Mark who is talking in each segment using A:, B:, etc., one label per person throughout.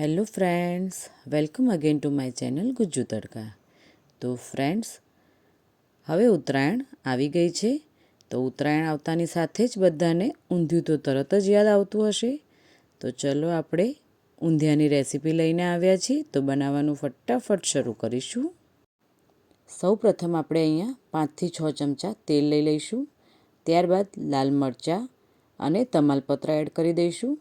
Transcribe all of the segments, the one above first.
A: Hello friends welcome again to my channel Gujju Tadka તો friends હવે ઉત્તરાયણ આવી ગઈ છે. તો, ઉત્તરાયણ આવતાની સાથે જ બધાને ઊંધિયું તો તરત જ યાદ આવતું હશે. તો, ચલો આપણે ઊંધિયાની રેસીપી લઈને આવ્યા છીએ. તો, બનાવવાનું ફટાફટ શરૂ કરીશું. સૌ પ્રથમ આપણે અહીંયા પાંચથી છ ચમચા તેલ લઈ લઈશું. ત્યારબાદ લાલ મરચાં અને તમાલપત્ર એડ કરી દઈશું.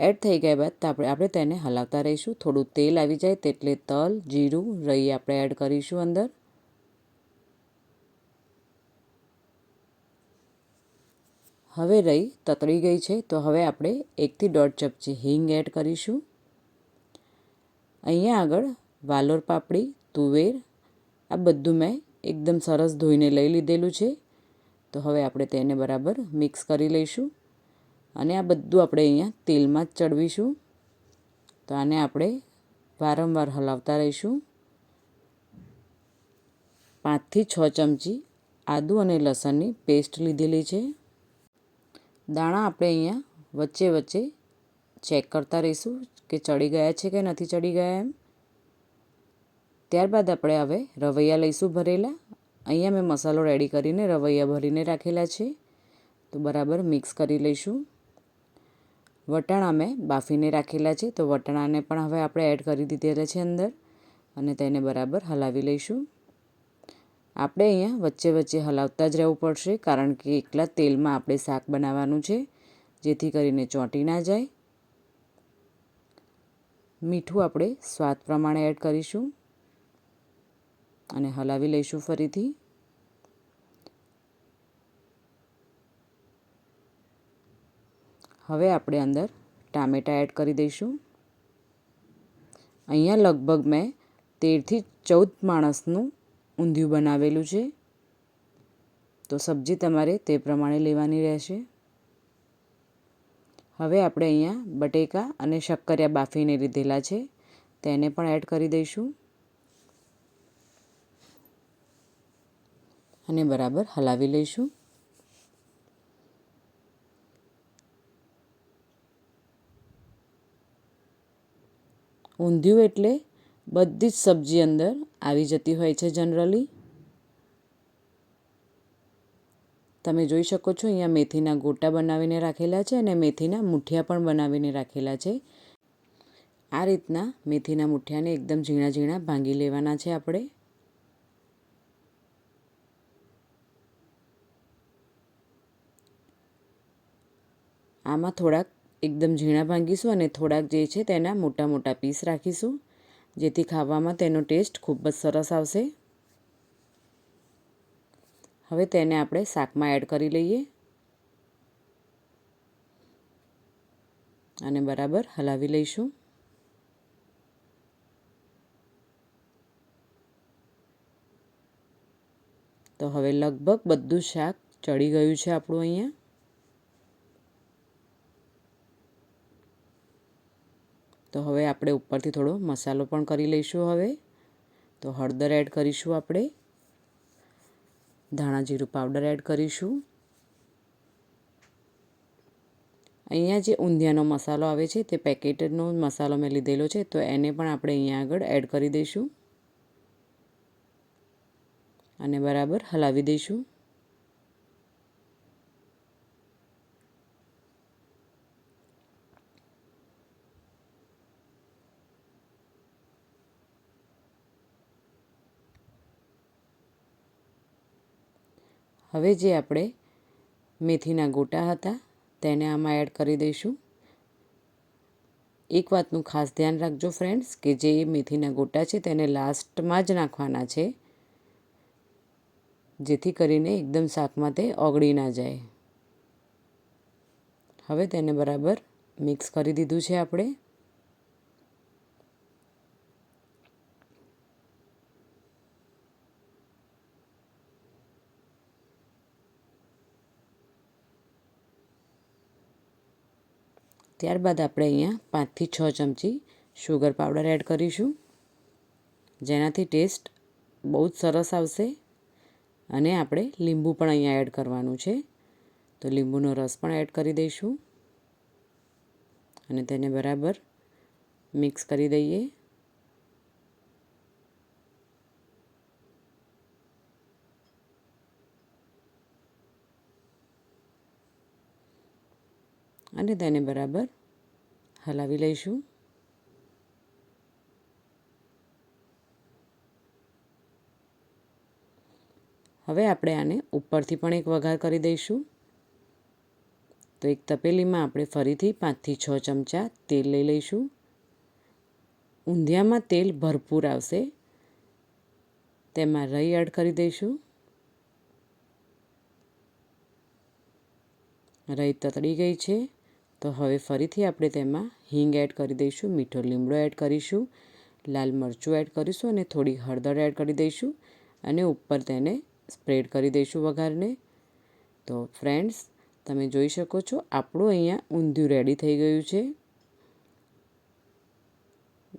A: એડ થઈ ગયા બાદ આપણે આપણે તેને હલાવતા રહીશું. થોડું તેલ આવી જાય તેટલે તલ, જીરું રઈ આપણે એડ કરીશું અંદર. હવે રહી તતળી ગઈ છે, તો હવે આપણે એકથી દોઢ ચમચી હિંગ એડ કરીશું. અહીંયા આગળ વાલોર પાપડી, તુવેર, આ બધું મેં એકદમ સરસ ધોઈને લઈ લીધેલું છે. તો હવે આપણે તેને બરાબર મિક્સ કરી લઈશું. અને આ બધું આપણે અહીંયા તેલમાં જ ચડવીશું. તો આને આપણે વારંવાર હલાવતા રહીશું. પાંચથી છ ચમચી આદુ અને લસણની પેસ્ટ લીધેલી છે. દાણા આપણે અહીંયા વચ્ચે વચ્ચે ચેક કરતા રહીશું કે ચડી ગયા છે કે નથી ચડી ગયા એમ. ત્યારબાદ આપણે હવે રવૈયા લઈશું ભરેલા. અહીંયા મેં મસાલો રેડી કરીને રવૈયા ભરીને રાખેલા છે. તો બરાબર મિક્સ કરી લઈશું. વટાણા મેં બાફીને રાખેલા છે, તો વટાણાને પણ હવે આપણે એડ કરી દીધેલા છે અંદર અને તેને બરાબર હલાવી લઈશું. આપણે અહીંયા વચ્ચે વચ્ચે હલાવતા જ રહેવું પડશે, કારણ કે એકલા તેલમાં આપણે શાક બનાવવાનું છે, જેથી કરીને ચોંટી ના જાય. મીઠું આપણે સ્વાદ પ્રમાણે એડ કરીશું અને હલાવી લઈશું ફરીથી. હવે આપણે અંદર ટામેટાં એડ કરી દઈશું. અહીંયા લગભગ મેં તેરથી ચૌદ માણસનું ઊંધિયું બનાવેલું છે. તો સબ્જી તમારે તે પ્રમાણે લેવાની રહેશે. હવે આપણે અહીંયા બટેકા અને શક્કરિયા બાફીને લીધેલા છે. તેને પણ એડ કરી દઈશું. અને બરાબર હલાવી લઈશું. ઊંધિયું એટલે બધી જ સબ્જી અંદર આવી જતી હોય છે જનરલી. તમે જોઈ શકો છો અહીંયા મેથીના ગોટા બનાવીને રાખેલા છે અને મેથીના મુઠિયા પણ બનાવીને રાખેલા છે. આ રીતના મેથીના મુઠિયાને એકદમ ઝીણા ઝીણા ભાંગી લેવાના છે આપણે. આમાં થોડાક એકદમ ઝીણા ભાંગીશું અને થોડાક જે છે તેના મોટા મોટા પીસ રાખીશું, જેથી ખાવામાં તેનો ટેસ્ટ ખૂબ જ સરસ આવશે. હવે તેને આપણે શાકમાં એડ કરી લઈએ. અને બરાબર હલાવી લઈશું. તો હવે લગભગ બધું શાક ચડી ગયું છે આપણું અહીંયા. તો હવે આપણે ઉપરથી થોડો મસાલો પણ કરી લઈશું હવે. તો હળદર એડ કરીશું આપણે. ધાણા જીરું પાવડર એડ કરીશું. અહીંયા જે ઊંધિયાનો મસાલો આવે છે તે પેકેટનો મસાલો મેં લીધેલો છે તો એને પણ આપણે અહીંયા આગળ એડ કરી દઈશું. અને બરાબર હલાવી દઈશું. હવે જે આપણે મેથીના ગોટા હતા, તેને આમાં એડ કરી દઈશું. એક વાતનું ખાસ ધ્યાન રાખજો ફ્રેન્ડ્સ કે જે મેથીના ગોટા છે, તેને લાસ્ટમાં જ નાખવાના છે, જેથી કરીને એકદમ શાકમાં તે ઓગળી ના જાય. હવે તેને બરાબર મિક્સ કરી દીધું છે આપણે. ત્યારબાદ આપણે અહીંયા પાંચથી છ ચમચી શુગર પાવડર એડ કરીશું. જેનાથી ટેસ્ટ બહુ જ સરસ આવશે અને આપણે લીંબુ પણ અહીંયા એડ કરવાનું છે. તો લીંબુનો રસ પણ એડ કરી દઈશું અને તેને બરાબર મિક્સ કરી દઈએ. અને તેને બરાબર હલાવી લઈશું. હવે આપણે આને ઉપરથી પણ એક વઘાર કરી દઈશું. તો એક તપેલીમાં આપણે ફરીથી પાંચથી છ ચમચા તેલ લઈ લઈશું. ઊંધિયામાં તેલ ભરપૂર આવશે. તેમાં રહી એડ કરી દઈશું. રહી તતડી ગઈ છે. તો હવે ફરીથી આપણે તેમાં હિંગ એડ કરી દઈશું, મીઠો લીમડો એડ કરીશું, લાલ મરચું એડ કરીશું અને થોડી હળદર એડ કરી દઈશું અને ઉપર તેને સ્પ્રેડ કરી દઈશું વઘારને. તો ફ્રેન્ડ્સ, તમે જોઈ શકો છો આપણું અહીંયા ઊંધિયું રેડી થઈ ગયું છે.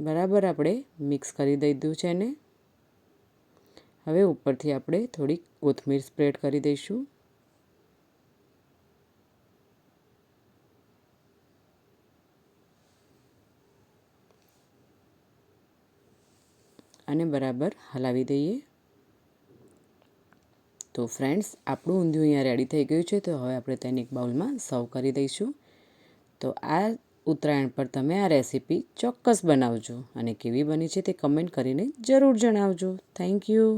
A: બરાબર આપણે મિક્સ કરી દીધું છે એને. હવે ઉપરથી આપણે થોડીક કોથમીર સ્પ્રેડ કરી દઈશું. અને બરાબર હલાવી દઈએ. તો ફ્રેન્ડ્સ આપણું ઊંધિયું અહીંયા રેડી થઈ ગયું છે. તો હવે આપણે તેને એક બાઉલમાં સર્વ કરી દઈશું. તો આ ઉત્તરાયણ પર તમે આ રેસીપી ચોક્કસ બનાવજો અને કેવી બની છે તે કમેન્ટ કરીને જરૂર જણાવજો. Thank you